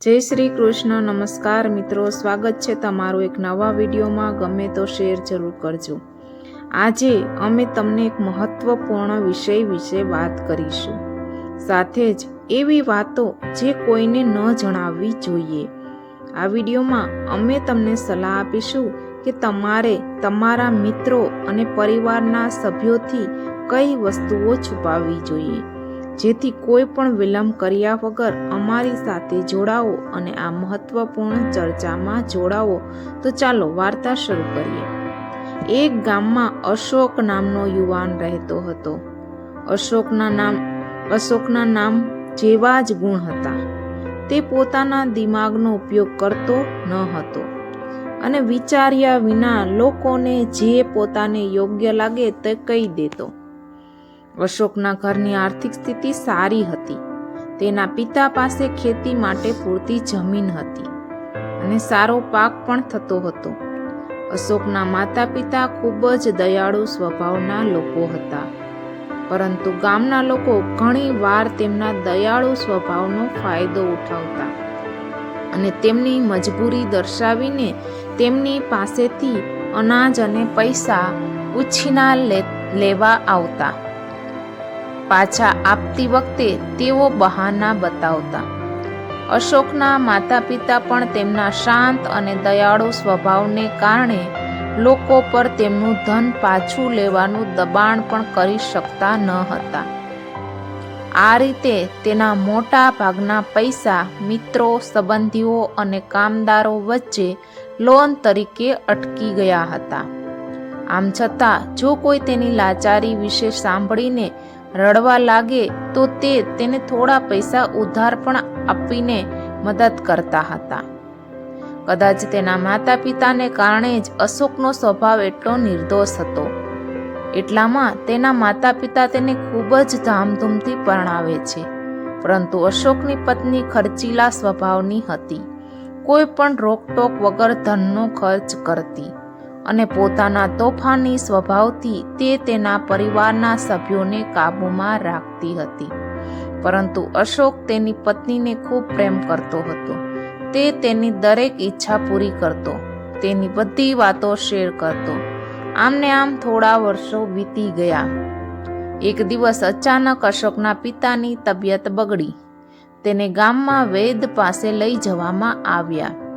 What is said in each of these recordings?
જય શ્રી કૃષ્ણ, નમસ્કાર મિત્રો, સ્વાગત છે તમારું એક નવા વિડીયોમાં. ગમે તો શેર જરૂર કરજો. આજે અમે તમને એક મહત્વપૂર્ણ વિષય વિશે વાત કરીશું. સાથે જ એવી વાતો જે કોઈને ન જણાવવી જોઈએ. આ વિડીયોમાં અમે તમને સલાહ આપીશું કે તમારે તમારા મિત્રો અને પરિવારના સભ્યોથી કઈ વસ્તુઓ છુપાવવી જોઈએ. જેથી કોઈ પણ વિલંબ કર્યા વગર અમારી સાથે જોડાઓ અને આ મહત્વપૂર્ણ ચર્ચામાં જોડાઓ તો ચાલો વાર્તા શરૂ કરીએ. એક ગામમાં અશોક નામનો યુવાન રહેતો હતો. અશોકના નામ અશોકના નામ જેવા જ ગુણ હતા. તે પોતાના દિમાગનો ઉપયોગ કરતો ન હતો અને વિચાર્યા વિના લોકોને જે પોતાને યોગ્ય લાગે તે કહી દેતો. અશોકના ઘરની આર્થિક સ્થિતિ સારી હતી. તેના પિતા પાસે ખેતી માટે પૂરતી જમીન હતી અને સારો પાક પણ થતો હતો. અશોકના માતા પિતા ખૂબ જ દયાળુ સ્વભાવના લોકો હતા. પરંતુ ગામના લોકો ઘણી વાર તેમના દયાળુ સ્વભાવનો ફાયદો ઉઠાવતા અને તેમની મજબૂરી દર્શાવીને તેમની પાસેથી અનાજ અને પૈસા ઉછીના લેવા આવતા. પાછા આપતી વખતે તેઓ બહાના બતાવતા. અશોકના માતા પિતા પણ તેમના શાંત અને દયાળુ સ્વભાવને કારણે લોકો પર તેમનું ધન પાછું લેવાનું દબાણ પણ કરી શકતા ન હતા. આ રીતે તેના મોટા ભાગના પૈસા, મિત્રો, સંબંધીઓ અને કામદારો વચ્ચે લોન તરીકે અટકી ગયા હતા. આમ છતાં, જો કોઈ તેની લાચારી વિશે સાંભળીને રડવા લાગે તો તે તેને થોડા પૈસા ઉધાર પણ આપીને મદદ કરતા હતા. કદાચ તેના માતા પિતાને કારણે જ અશોકનો સ્વભાવ એટલો નિર્દોષ હતો. એટલામાં તેના માતા પિતા તેને ખૂબ જ ધામધૂમથી પરણાવે છે, પરંતુ અશોકની પત્ની ખર્ચીલા સ્વભાવની હતી. કોઈ પણ રોકટોક વગર ધનનો ખર્ચ કરતી. અને પોતાના તોફાની સ્વભાવથી તે તેના પરિવારના સભ્યોને કાબૂમાં રાખતી હતી. પરંતુ અશોક તેની પત્નીને ખૂબ પ્રેમ કરતો હતો. તે તેની દરેક ઈચ્છા પૂરી કરતો. તેની બધી વાતો શેર કરતો. આમને આમ થોડા વર્ષો વીતી ગયા. એક દિવસ અચાનક અશોકના પિતાની તબિયત બગડી. તેને ગામમાં વૈદ પાસે લઈ જવામાં આવ્યા.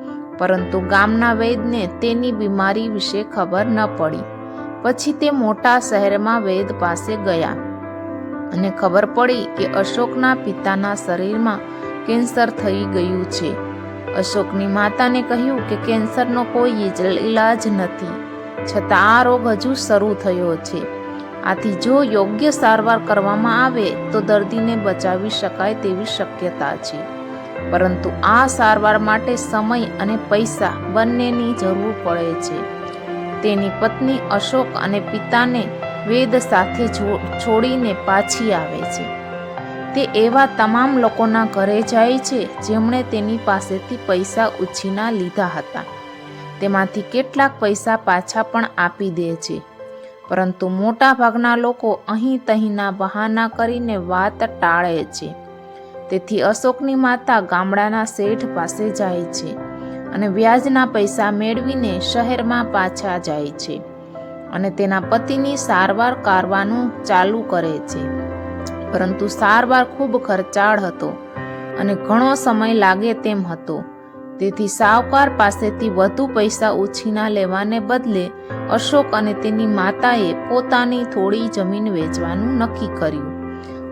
પરંતુ ગામના વૈદને તેની બીમારી વિશે ખબર ન પડી. પછી તે મોટા શહેરમાં વૈદ પાસે ગયા અને ખબર પડી કે અશોકના પિતાના શરીરમાં કેન્સર થઈ ગયું છે. અશોકની માતાને કહ્યું કે કેન્સરનો કોઈ ઈલાજ નથી. છતાં આ રોગ હજુ શરૂ થયો છે. આથી જો યોગ્ય સારવાર કરવામાં આવે તો દર્દીને બચાવી શકાય તેવી શક્યતા છે. પરંતુ આ સારવાર માટે સમય અને પૈસા બંનેની જરૂર પડે છે. તેની પત્ની અશોક અને પિતાને વેદ સાથે છોડીને પાછી આવે છે. તે એવા તમામ લોકોના ઘરે જાય છે જેમણે તેની પાસેથી પૈસા ઉછીના લીધા હતા. તેમાંથી કેટલાક પૈસા પાછા પણ આપી દે છે. પરંતુ મોટાભાગના લોકો અહીં તહીંના બહાના કરીને વાત ટાળે છે. તેથી અશોકની માતા ગામડાના શેઠ પાસે જાય છે અને વ્યાજના પૈસા મેળવીને શહેરમાં પાછા જાય છે અને તેના પતિની સારવાર કરવાનું ચાલુ કરે છે. પરંતુ સારવાર ખૂબ ખર્ચાળ હતો અને ઘણો સમય લાગે તેમ હતો. તેથી સાવકાર પાસેથી વધુ પૈસા ઉછીના લેવાને બદલે અશોક અને તેની માતાએ પોતાની થોડી જમીન વેચવાનું નક્કી કર્યું.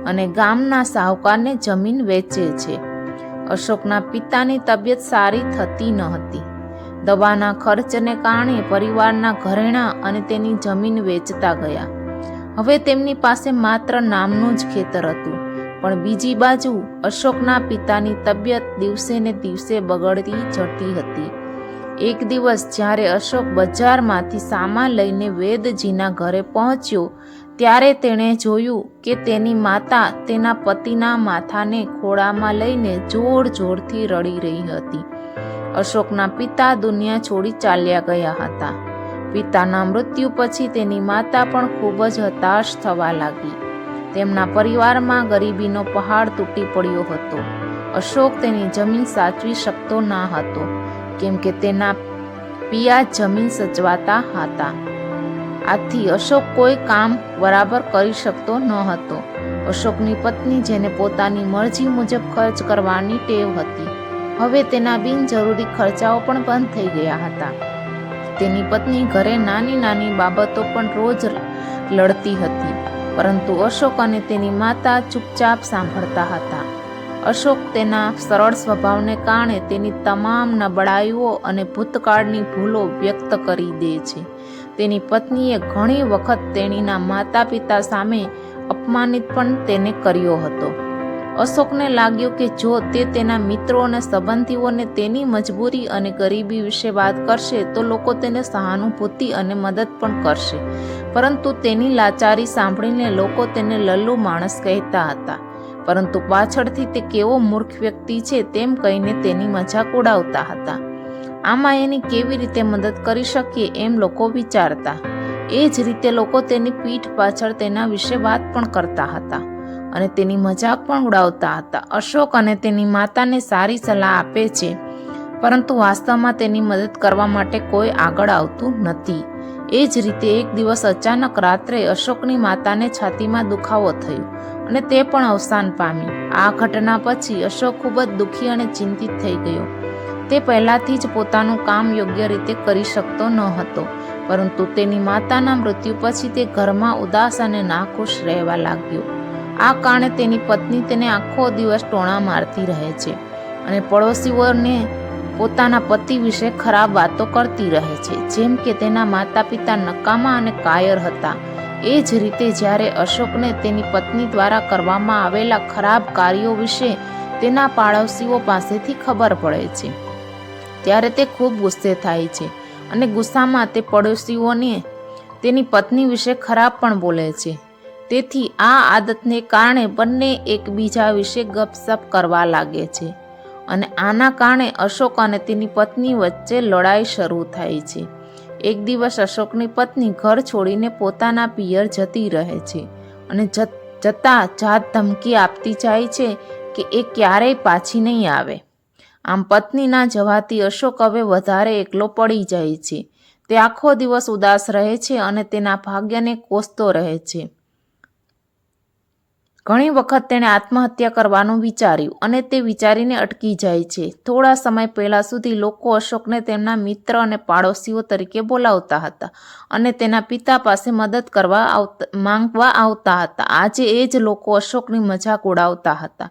અને ગામના સાહુકારને જમીન વેચે છે. અશોકના પિતાની તબિયત સારી થતી ન હતી. દવાના ખર્ચને કારણે પરિવારના ઘરેણાં અને તેની જમીન વેચતા ગયા. હવે તેમની પાસે માત્ર નામનું જ ખેતર હતું. પણ બીજી બાજુ અશોકના પિતાની તબિયત દિવસે ને દિવસે બગડતી જતી હતી. એક દિવસ જ્યારે અશોક બજારમાંથી સામાન લઈને વેદજીના ઘરે પહોંચ્યો ત્યારે તેણે જોયું કે તેની માતા તેના પતિના માથાને ખોળામાં લઈને જોર જોરથી રડી રહી હતી. અશોકના પિતા દુનિયા છોડી ચાલ્યા ગયા હતા. પિતાના મૃત્યુ પછી તેની માતા પણ ખૂબ જ હતાશ થવા લાગી. તેમના પરિવારમાં ગરીબીનો પહાડ તૂટી પડ્યો હતો. અશોક તેની જમીન સાચવી શકતો ના હતો, કેમ કે તેના પિયા જમીન સચવાતા હતા. આથી અશોક કોઈ કામ બરાબર કરી શકતો ન હતો. અશોકની પત્ની જેને પોતાની મરજી મુજબ ખર્ચ કરવાની ટેવ હતી. હવે તેના બિનજરૂરી ખર્ચાઓ પણ બંધ થઈ ગયા હતા. તેની પત્ની ઘરે નાની નાની બાબતો પણ રોજ લડતી હતી, પરંતુ અશોક અને તેની માતા ચૂપચાપ સાંભળતા હતા. અશોક તેના સરળ સ્વભાવને કારણે તેની તમામ નબળાઈઓ અને ભૂતકાળની ભૂલો વ્યક્ત કરી દે છે. તેની પત્નીએ ઘણી વખત તેણીના માતા પિતા સામે અપમાનિત પણ તેને કર્યો હતો. અશોકને લાગ્યું કે જો તે તેના મિત્રો અને સંબંધીઓને તેની મજબૂરી અને ગરીબી વિશે વાત કરશે, તો લોકો તેને સહાનુભૂતિ અને મદદ પણ કરશે. પરંતુ તેની લાચારી સાંભળીને લોકો તેને લલ્લુ માણસ કહેતા હતા. પરંતુ પાછળથી તે કેવો મૂર્ખ વ્યક્તિ છે તેમ કહીને તેની મજાક ઉડાવતા હતા. આમાં એની કેવી રીતે મદદ કરી શકીએ એમ લોકો વિચારતા. એ જ રીતે લોકો તેની પીઠ પાછળ તેના વિશે વાત પણ કરતા હતા અને તેની મજાક પણ ઉડાવતા હતા. અશોક અને તેની માતાને સારી સલાહ આપે છે, પરંતુ વાસ્તવમાં તેની મદદ કરવા માટે કોઈ આગળ આવતું નથી. એ જ રીતે એક દિવસ અચાનક રાત્રે અશોકની માતાને છાતીમાં દુખાવો થયો અને તે પણ અવસાન પામી. આ ઘટના પછી અશોક ખૂબ જ દુઃખી અને ચિંતિત થઈ ગયો. તે પહેલાંથી જ પોતાનું કામ યોગ્ય રીતે કરી શકતો ન હતો, પરંતુ તેની માતાના મૃત્યુ પછી તે ઘરમાં ઉદાસ અને નાખુશ રહેવા લાગ્યો. આ કારણે તેની પત્ની તેને આખો દિવસ ટોણા મારતી રહે છે અને પડોશીઓને પોતાના પતિ વિશે ખરાબ વાતો કરતી રહે છે, જેમ કે તેના માતા પિતા નકામા અને કાયર હતા. એ જ રીતે જ્યારે અશોકને તેની પત્ની દ્વારા કરવામાં આવેલા ખરાબ કાર્યો વિશે તેના પાડોશીઓ પાસેથી ખબર પડે છે. ત્યારે તે ખૂબ ગુસ્સે થાય છે અને ગુસ્સામાં તે પડોશીઓને તેની પત્ની વિશે ખરાબ પણ બોલે છે. તેથી આ આદતને કારણે બંને એકબીજા વિશે ગપસપ કરવા લાગે છે અને આના કારણે અશોક અને તેની પત્ની વચ્ચે લડાઈ શરૂ થાય છે. એક દિવસ અશોકની પત્ની ઘર છોડીને પોતાના પિયર જતી રહે છે અને જતાં, જાત ધમકી આપતી જાય છે કે એ ક્યારેય પાછી નહીં આવે. આમ પત્નીના જવાથી અશોક હવે વધારે એકલો પડી જાય છે. તે આખો દિવસ ઉદાસ રહે છે અને તેના ભાગ્યને કોસતો રહે છે. ઘણી વખત તેણે આત્મહત્યા કરવાનું વિચાર્યું અને તે વિચારીને અટકી જાય છે. થોડા સમય પહેલા સુધી લોકો અશોકને તેમના મિત્ર અને પાડોશીઓ તરીકે બોલાવતા હતા અને તેના પિતા પાસે મદદ કરવા માંગવા આવતા હતા. આજે એ જ લોકો અશોકની મજાક ઉડાવતા હતા.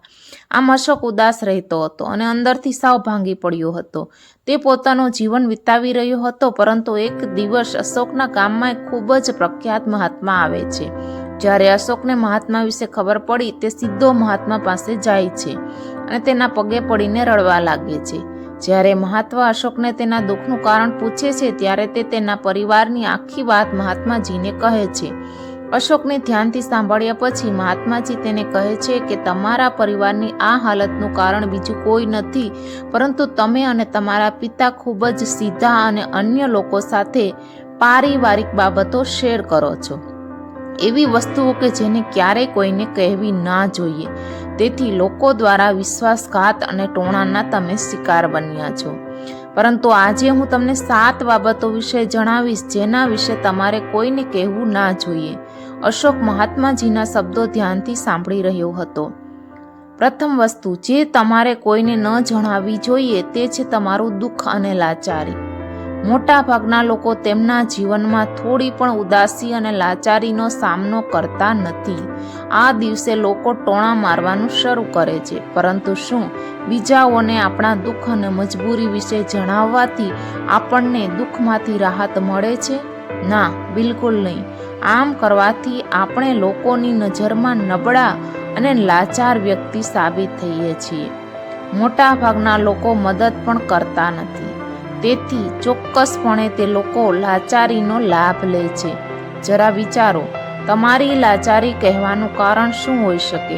આમ અશોક ઉદાસ રહેતો હતો અને અંદરથી સાવ ભાંગી પડ્યો હતો. તે પોતાનું જીવન વિતાવી રહ્યો હતો, પરંતુ એક દિવસ અશોકના ગામમાં એક ખૂબ જ પ્રખ્યાત મહાત્મા આવે છે. જ્યારે અશોકને મહાત્મા વિશે ખબર પડી, તે સીધો મહાત્મા પાસે જાય છે અને તેના પગે પડીને રડવા લાગે છે. જ્યારે મહાત્મા અશોકને તેના દુઃખનું કારણ પૂછે છે, ત્યારે તે તેના પરિવારની આખી વાત મહાત્માજીને કહે છે. અશોકને ધ્યાનથી સાંભળ્યા પછી મહાત્માજી તેને કહે છે કે, તમારા પરિવારની આ હાલતનું કારણ બીજું કોઈ નથી, પરંતુ તમે અને તમારા પિતા ખૂબ જ સીધા અને અન્ય લોકો સાથે પારિવારિક બાબતો શેર કરો છો. એવી વસ્તુઓ કે જેને ક્યારેય કોઈને કહેવી ના જોઈએ. તેથી લોકો દ્વારા વિશ્વાસઘાત અને ટોણાના તમે શિકાર બન્યા છો. પરંતુ આજે હું તમને સાત બાબતો વિશે જણાવીશ જેના વિશે તમારે કોઈને કહેવું ના જોઈએ. અશોક મહાત્માજીના શબ્દો ધ્યાનથી સાંભળી રહ્યો હતો. પ્રથમ વસ્તુ, જે તમારે કોઈને ન જણાવવી જોઈએ તે છે તમારું દુઃખ અને લાચારી. મોટા ભાગના લોકો તેમના જીવનમાં થોડી પણ ઉદાસી અને લાચારીનો સામનો કરતા નથી. આ દિવસે લોકો ટોણા મારવાનું શરૂ કરે છે. પરંતુ શું? બીજાઓને આપણા દુઃખ અને મજબૂરી વિશે જણાવવાથી આપણને દુઃખમાંથી રાહત મળે છે? ના, બિલકુલ નહીં. આમ કરવાથી આપણે લોકોની નજરમાં નબળા અને લાચાર વ્યક્તિ સાબિત થઈએ છીએ. મોટાભાગના લોકો મદદ પણ કરતા નથી. તેથી ચોક્કસપણે તે લોકો લાચારીનો લાભ લે છે. જરા વિચારો, તમારી લાચારી કહેવાનું કારણ શું હોઈ શકે?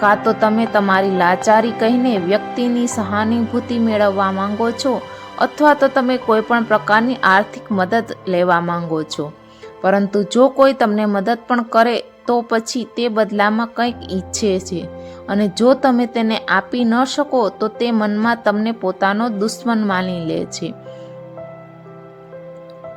કાં તો તમે તમારી લાચારી કહીને વ્યક્તિની સહાનુભૂતિ મેળવવા માંગો છો, અથવા તો તમે કોઈ પણ પ્રકારની આર્થિક મદદ લેવા માંગો છો. પરંતુ જો કોઈ તમને મદદ પણ કરે, તો પછી તે બદલામાં કંઈક ઈચ્છે છે. અને જો તમે તેને આપી ન શકો, તો તે મનમાં તમને પોતાનો દુશ્મન માની લે છે.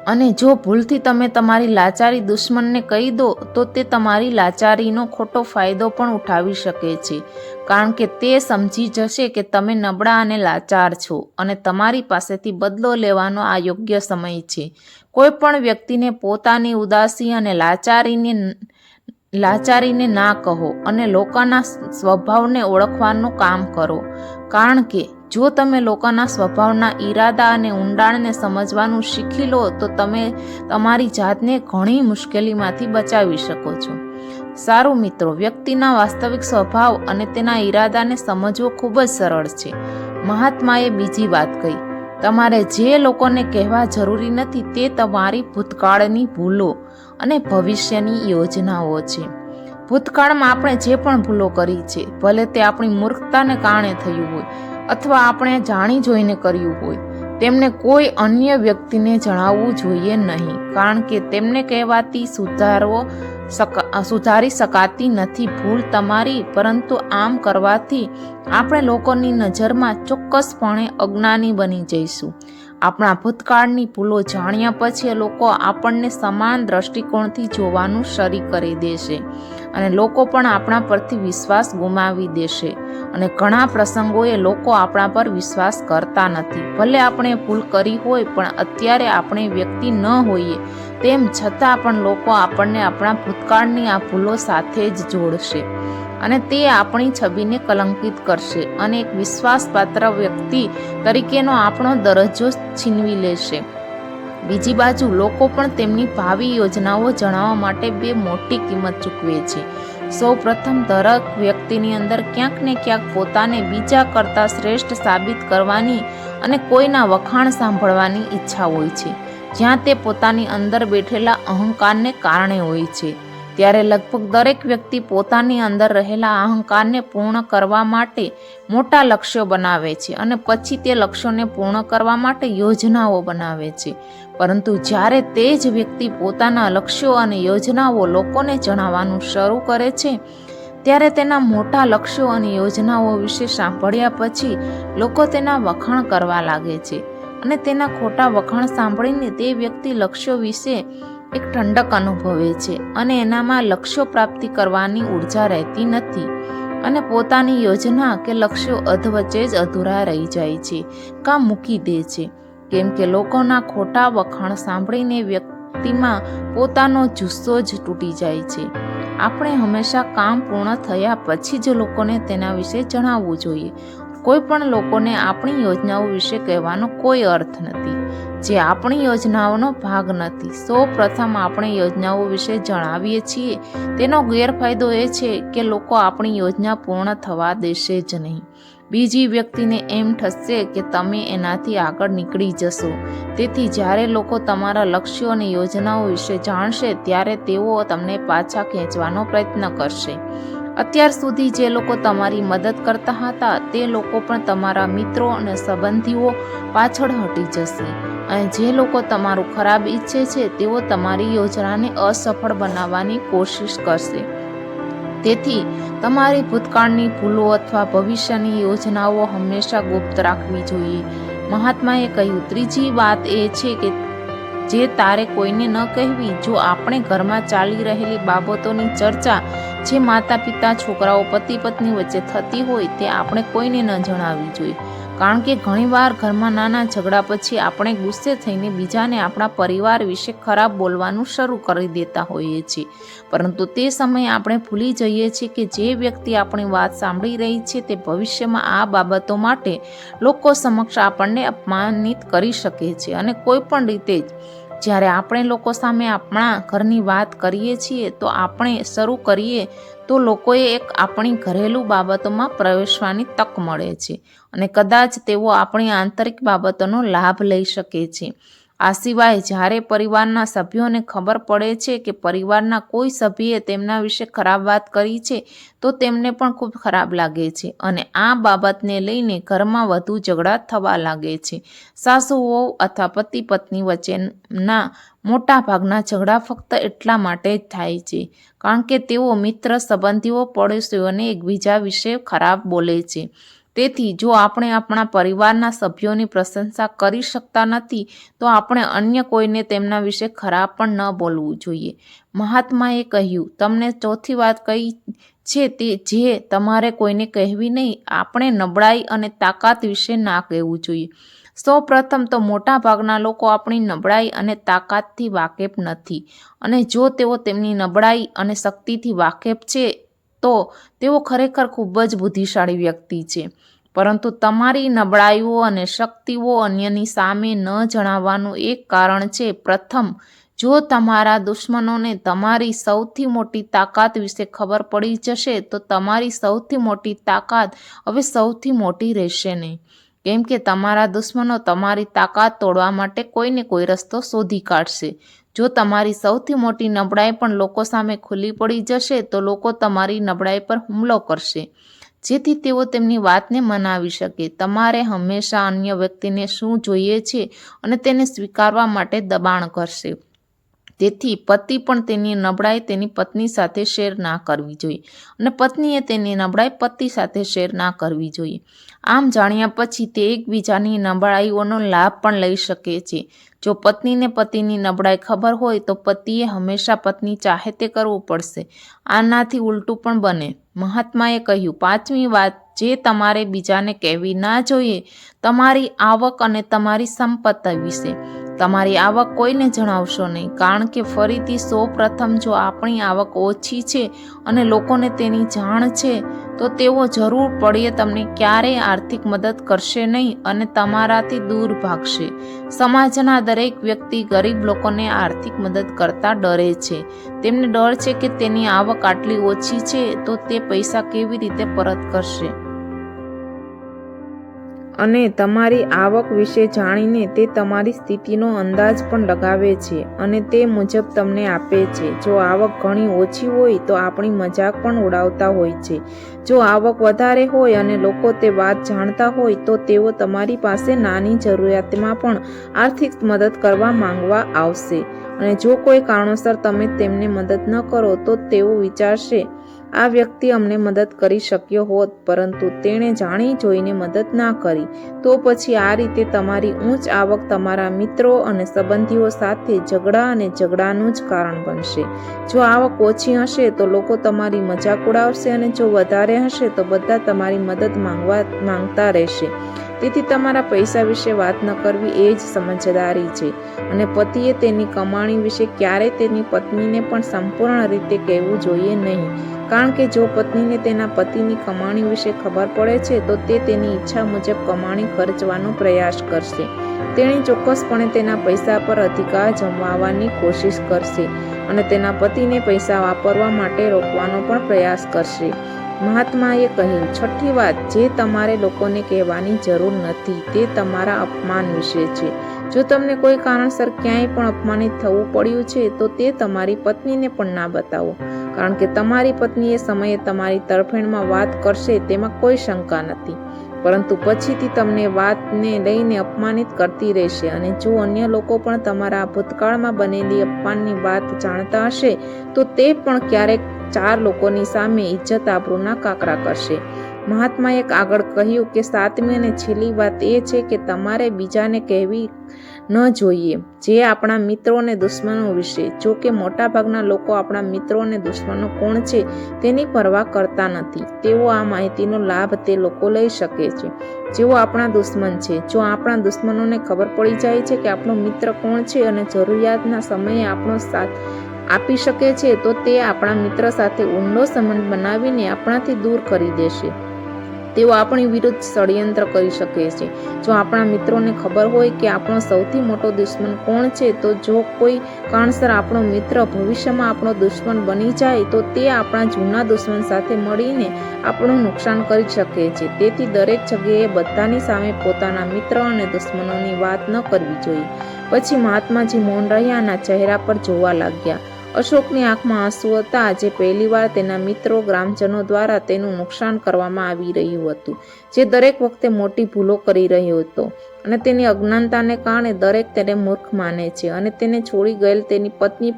અને જો ભૂલથી તમે તમારી લાચારી દુશ્મનને કહી દો, તો તે તમારી લાચારીનો ખોટો ફાયદો પણ ઉઠાવી શકે છે. કારણ કે તે સમજી જશે કે તમે નબળા અને લાચાર છો અને તમારી પાસેથી બદલો લેવાનો આ યોગ્ય સમય છે. કોઈ પણ વ્યક્તિને પોતાની ઉદાસી અને લાચારીને લાચારીને ના કહો અને લોકોના સ્વભાવને ઓળખવાનું કામ કરો. કારણ કે, જો તમે લોકોના સ્વભાવના ઈરાદા અને ઊંડાણને સમજવાનું શીખી લો, તો તમે તમારી જાતને ઘણી મુશ્કેલીમાંથી બચાવી શકો છો. સારું મિત્રો, વ્યક્તિના વાસ્તવિક સ્વભાવ અને તેના ઈરાદાને સમજવો ખૂબ જ સરળ છે. મહાત્માએ બીજી વાત કહી, તમારે જે લોકોને કહેવા જરૂરી નથી, તે તમારી ભૂતકાળની ભૂલો. અને ભવિષ્યની યોજનાઓ છે. ભૂતકાળમાં આપણે જે પણ ભૂલો કરી છે, ભલે તે આપણી મૂર્ખતાને કારણે થયું હોય અથવા આપણે જાણી જોઈને કર્યું હોય, તેમને કોઈ અન્ય વ્યક્તિને જણાવવું જોઈએ નહીં, કારણ કે તેમને કહેવાતી સુધારવો સુધારી શકાતી નથી, ભૂલ તમારી, પરંતુ આમ કરવાથી આપણે લોકોની નજરમાં ચોક્કસપણે અજ્ઞાની બની જઈશું. આપણા ભૂતકાળની ભૂલો જાણ્યા પછી લોકો આપણને સમાન દ્રષ્ટિકોણથી જોવાનું શરૂ કરી દેશે. અને લોકો પણ આપણા પરથી વિશ્વાસ ગુમાવી દેશે. અને ઘણા પ્રસંગોએ લોકો આપણા પર વિશ્વાસ કરતા નથી. ભલે આપણે ભૂલ કરી હોય, પણ અત્યારે આપણે વ્યક્તિ ન હોઈએ, તેમ છતાં પણ લોકો આપણને આપણા ભૂતકાળની આ ભૂલો સાથે જ જોડશે. અને તે આપણી છબીને કલંકિત કરશે અને એક વિશ્વાસપાત્ર વ્યક્તિ તરીકેનો આપણો દરજ્જો છીનવી લેશે. બીજી બાજુ, લોકો પણ તેમની ભાવિ યોજનાઓ જણાવવા માટે બે મોટી કિંમત ચૂકવે છે. સૌ પ્રથમ દરેક વ્યક્તિની અંદર ક્યાંક ને ક્યાંક પોતાને બીજા કરતાં શ્રેષ્ઠ સાબિત કરવાની અને કોઈના વખાણ સાંભળવાની ઈચ્છા હોય છે. જ્યાં તે પોતાની અંદર બેઠેલા અહંકારને કારણે હોય છે. ત્યારે લગભગ દરેક વ્યક્તિ પોતાની અંદર રહેલા અહંકારને પૂર્ણ કરવા માટે મોટા લક્ષ્યો બનાવે છે અને પછી તે લક્ષ્યોને પૂર્ણ કરવા માટે યોજનાઓ બનાવે છે. પરંતુ જ્યારે તે જ વ્યક્તિ પોતાના લક્ષ્યો અને યોજનાઓ લોકોને જણાવવાનું શરૂ કરે છે, ત્યારે તેના મોટા લક્ષ્યો અને યોજનાઓ વિશે સાંભળ્યા પછી લોકો તેના વખાણ કરવા લાગે છે અને તેના ખોટા વખાણ સાંભળીને તે વ્યક્તિ લક્ષ્યો વિશે એક ઠંડક અનુભવે છે અને એનામાં લક્ષ્યો પ્રાપ્તિ કરવાની ઊર્જા રહેતી નથી અને પોતાની યોજના કે લક્ષ્યો અધવચ્ચે જ અધૂરા રહી જાય છે, કા મૂકી દે છે. કેમ કે લોકોના ખોટા વખાણ સાંભળીને વ્યક્તિમાં પોતાનો જુસ્સો જ તૂટી જાય છે. આપણે હંમેશા કામ પૂર્ણ થયા પછી જ લોકોને તેના વિશે જણાવવું જોઈએ. કોઈ પણ લોકોને આપણી યોજનાઓ વિશે કહેવાનો કોઈ અર્થ નથી. જે આપણી યોજનાઓનો ભાગ નથી. સૌ પ્રથમ આપણે યોજનાઓ વિશે જણાવીએ છીએ. તેનો ગેરફાયદો એ છે કે લોકો આપણી યોજના પૂર્ણ થવા દેશે જ નહીં. બીજી વ્યક્તિને એમ થશે કે તમે એનાથી આગળ નીકળી જશો. તેથી જ્યારે લોકો તમારા લક્ષ્યો અને યોજનાઓ વિશે જાણશે, ત્યારે તેઓ તમને પાછા ખેંચવાનો પ્રયત્ન કરશે. અત્યાર સુધી જે લોકો તમારી મદદ કરતા હતા, તે લોકો પણ તમારા મિત્રો અને સંબંધીઓ પાછળ હટી જશે. જે લોકો તમારું ખરાબ ઈચ્છે છે, તેઓ તમારી યોજનાને અસફળ બનાવવાની કોશિશ કરશે. તેથી, તમારી ભૂતકાળની ભૂલો અથવા ભવિષ્યની યોજનાઓ હંમેશા ગુપ્ત રાખવી જોઈએ. મહાત્માએ કહ્યું, ત્રીજી વાત એ છે કે જે તારે કોઈને ન કહેવી, જો આપણે ઘરમાં ચાલી રહેલી બાબતોની ચર્ચા જે માતા પિતા છોકરાઓ પતિ પત્ની વચ્ચે થતી હોય, તે આપણે કોઈને ન જણાવવી જોઈએ. કારણ કે ઘણીવાર ઘરમાં નાના ઝઘડા પછી આપણે ગુસ્સે થઈને બીજાને આપણા પરિવાર વિશે ખરાબ બોલવાનું શરૂ કરી દેતા હોઈએ છીએ. પરંતુ તે સમયે આપણે ભૂલી જઈએ છીએ કે જે વ્યક્તિ આપણી વાત સાંભળી રહી છે તે ભવિષ્યમાં આ બાબતો માટે લોકો સમક્ષ આપણને અપમાનિત કરી શકે છે અને કોઈ પણ રીતે જ. જ્યારે આપણે લોકો સામે આપણા ઘરની વાત કરીએ છીએ તો આપણે શરૂ કરીએ તો લોકોએ એક આપણી ઘરેલું બાબતોમાં પ્રવેશવાની તક મળે છે અને કદાચ તેઓ આપણી આંતરિક બાબતોનો લાભ લઈ શકે છે. આ સિવાય જ્યારે પરિવારના સભ્યોને ખબર પડે છે કે પરિવારના કોઈ સભ્યે તેમના વિશે ખરાબ વાત કરી છે, તો તેમને પણ ખૂબ ખરાબ લાગે છે અને આ બાબતને લઈને ઘરમાં વધુ ઝઘડા થવા લાગે છે. સાસુ વહુ અથવા પતિ પત્ની વચ્ચેના મોટા ભાગના ઝઘડા ફક્ત એટલા માટે જ થાય છે, કારણ કે તેઓ મિત્ર સંબંધીઓ પડોશીઓને એકબીજા વિશે ખરાબ બોલે છે. તેથી જો આપણે આપણા પરિવારના સભ્યોની પ્રશંસા કરી શકતા નથી, તો આપણે અન્ય કોઈને તેમના વિશે ખરાબ પણ ન બોલવું જોઈએ. મહાત્માએ કહ્યું, તમને ચોથી વાત કઈ છે તે જે તમારે કોઈને કહેવી નહીં, આપણે નબળાઈ અને તાકાત વિશે ના કહેવું જોઈએ. સૌ પ્રથમ તો મોટા ભાગના લોકો આપણી નબળાઈ અને તાકાતથી વાકેફ નથી. અને જો તેઓ તેમની નબળાઈ અને શક્તિથી વાકેફ છે તો તેઓ ખરેખર ખૂબ જ બુદ્ધિશાળી વ્યક્તિ છે. પરંતુ તમારી નબળાઈઓ અને શક્તિઓ અન્યની સામે ન જણાવવાનું એક કારણ છે. પ્રથમ, જો તમારા દુશ્મનોને તમારી સૌથી મોટી તાકાત વિશે ખબર પડી જશે, તો તમારી સૌથી મોટી તાકાત હવે સૌથી મોટી રહેશે નહીં. કેમ કે તમારા દુશ્મનો તમારી તાકાત તોડવા માટે કોઈને કોઈ રસ્તો શોધી કાઢશે. જો તમારી સૌથી મોટી નબળાઈ પણ લોકો સામે ખુલ્લી પડી જશે, તો લોકો તમારી નબળાઈ પર હુમલો કરશે. જેથી તેઓ તેમની વાતને મનાવી શકે. તમારે હંમેશા અન્ય વ્યક્તિને શું જોઈએ છે અને તેને સ્વીકારવા માટે દબાણ કરશે. તેથી પતિ પણ તેની નબળાઈ તેની પત્ની સાથે શેર ના કરવી જોઈએ. અને પત્નીએ તેની નબળાઈ પતિ સાથે શેર ના કરવી જોઈએ. આમ જાણ્યા પછી તે એકબીજાની નબળાઈઓનો લાભ પણ લઈ શકે છે. જો પત્નીને પતિની નબળાઈ ખબર હોય તો પતિએ હંમેશા પત્ની ચાહે તે કરવું પડશે. આનાથી ઉલટું પણ બને. મહાત્માએ કહ્યું, પાંચમી વાત, જે તમારે બીજાને કહેવી ના જોઈએ, તમારી આવક અને તમારી સંપત્તિ વિશે. તમારી આવક કોઈને જણાવશો નહીં, કારણ કે ફરીથી સૌ પ્રથમ જો આપણી આવક ઓછી છે અને લોકોને તેની જાણ છે, તો તેઓ જરૂર પડીએ તમને ક્યારેય આર્થિક મદદ કરશે નહીં અને તમારાથી દૂર ભાગશે. સમાજના દરેક વ્યક્તિ ગરીબ લોકોને આર્થિક મદદ કરતા ડરે છે. તેમને ડર છે કે તેની આવક આટલી ઓછી છે, તો તે પૈસા કેવી રીતે પરત કરશે? અને તમારી આવક વિશે જાણીને તે તમારી સ્થિતિનો અંદાજ પણ લગાવે છે અને તે મુજબ તમને આપે છે. જો આવક ઘણી ઓછી હોય તો આપણી મજાક પણ ઉડાવતા હોય છે. જો આવક વધારે હોય અને લોકો તે વાત જાણતા હોય તો તેઓ તમારી પાસે નાની જરૂરિયાતમાં પણ આર્થિક મદદ કરવા માંગવા આવશે. અને જો કોઈ કારણોસર તમે તેમને મદદ ન કરો તો તેઓ વિચારશે આ વ્યક્તિ અમને મદદ કરી શક્યો હોત, પરંતુ તેણે જાણી જોઈને મદદ ના કરી. તો પછી આ રીતે તમારી ઊંચ આવક તમારા મિત્રો અને સંબંધીઓ સાથે ઝઘડા અને ઝઘડાનું જ કારણ બનશે. જો આવક ઓછી હશે, તો લોકો તમારી મજાક ઉડાવશે અને જો વધારે હશે, તો બધા તમારી મદદ માંગવા માંગતા રહેશે. તેથી તમારા પૈસા વિશે વાત ન કરવી એ જ સમજદારી છે. અને પતિએ તેની કમાણી વિશે ક્યારેય તેની પત્નીને પણ સંપૂર્ણ રીતે કહેવું જોઈએ નહીં. કારણ કે જો પત્નીને તેના પતિની કમાણી વિશે ખબર પડે છે, તો તે તેની ઈચ્છા મુજબ કમાણી ખર્ચવાનો પ્રયાસ કરશે. તેણે ચોક્કસપણે તેના પૈસા પર અધિકાર જમાવવાની કોશિશ કરશે અને તેના પતિને પૈસા વાપરવા માટે રોકવાનો પણ પ્રયાસ કરશે. મહાત્માએ કહ્યું, છઠ્ઠી વાત, જે તમારે લોકોને કહેવાની જરૂર નથી, તે તમારા અપમાન વિશે છે. જો તમને કોઈ કારણસર ક્યાંય પણ અપમાનિત થવું પડ્યું છે, તો તે તમારી પત્નીને પણ ના બતાવો. કારણ કે તમારી પત્ની એ સમયે તમારી તરફેણમાં વાત કરશે, તેમાં કોઈ શંકા નથી. પરંતુ પછીથી તમને વાતને લઈને અપમાનિત કરતી રહેશે. અને જો અન્ય લોકો પણ તમારા ભૂતકાળમાં બનેલી અપમાનની વાત જાણતા હશે, તો તે પણ ક્યારેક ચાર લોકોની સામે ઇજ્જત આબરૂના કાકરા કરશે. મહાત્માએ આગળ કહ્યું કે, સાતમી અને છેલ્લી વાત એ છે કે, તમારે બીજાને કહેવી ન જોઈએ, જે આપણા મિત્રો અને દુશ્મનો વિશે. જો કે, મોટાભાગના લોકો આપણા મિત્રો અને દુશ્મનો કોણ છે, તેની પરવા કરતા નથી. તેઓ આ માહિતીનો લાભ તે લોકો લઈ શકે છે. જેઓ આપણા દુશ્મન છે. જો આપણા દુશ્મનોને ખબર પડી જાય છે કે આપણો મિત્ર કોણ છે અને જરૂરિયાતના સમયે આપણો સાથ આપી શકે છે તો તે આપણા મિત્ર સાથે ઊંડો સંબંધ બનાવીને આપણાથી દૂર કરી દેશે. તેઓ આપણી વિરુદ્ધ ષડયંત્ર કરી શકે છે. જો આપણા મિત્રોને ખબર હોય કે આપણો સૌથી મોટો દુશ્મન કોણ છે, તો જો કોઈ કારણસર આપણો મિત્ર ભવિષ્યમાં આપણો દુશ્મન બની જાય, તો તે આપણા જૂના દુશ્મન સાથે મળીને આપણું નુકસાન કરી શકે છે. તેથી દરેક જગ્યાએ બધાની સામે પોતાના મિત્ર અને દુશ્મનોની વાત ન કરવી જોઈએ. પછી મહાત્માજી મૌન રહ્યાના ચહેરા પર જોવા લાગ્યા. અશોકની આંખમાં આંસુ હતા. જે પહેલીવાર તેના મિત્રો ગ્રામજનો દ્વારા તેનું નુકસાન કરવામાં આવી રહ્યું હતું, જે દરેક વખતે મોટી ભૂલો કરી રહ્યો હતો અને તેની અજ્ઞાનતાને કારણે દરેક તેને મૂર્ખ માને છે અને તેને છોડી ગયેલ તેની પત્ની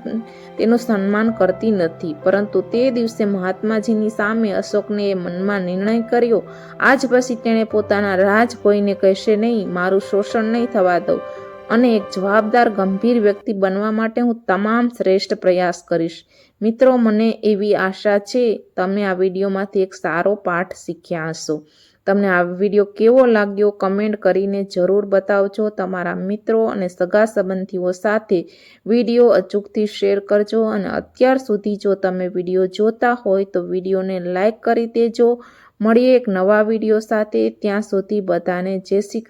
તેનું સન્માન કરતી નથી. પરંતુ તે દિવસે મહાત્માજીની સામે અશોકને એ મનમાં નિર્ણય કર્યો, આજ પછી તેણે પોતાના રાજ કોઈને કહેશે નહીં, મારું શોષણ નહીં થવા દઉં. અને એક જવાબદાર, ગંભીર વ્યક્તિ બનવા માટે હું તમામ શ્રેષ્ઠ પ્રયાસ કરીશ. મિત્રો, મને એવી આશા છે, તમે આ વિડીયોમાંથી એક સારો પાઠ શીખ્યા હશો. તમને આ વીડિયો કેવો લાગ્યો કમેન્ટ કરીને જરૂર બતાવજો. તમારા મિત્રો અને સગા સંબંધીઓ સાથે વીડિયો અચૂકથી શેર કરજો અને અત્યાર સુધી જો તમે વીડિયો જોતા હોય તો વિડીયોને લાઈક કરી દેજો. મળીએ એક નવા વીડિયો સાથે. ત્યાં સુધી બધાને જય શ્રી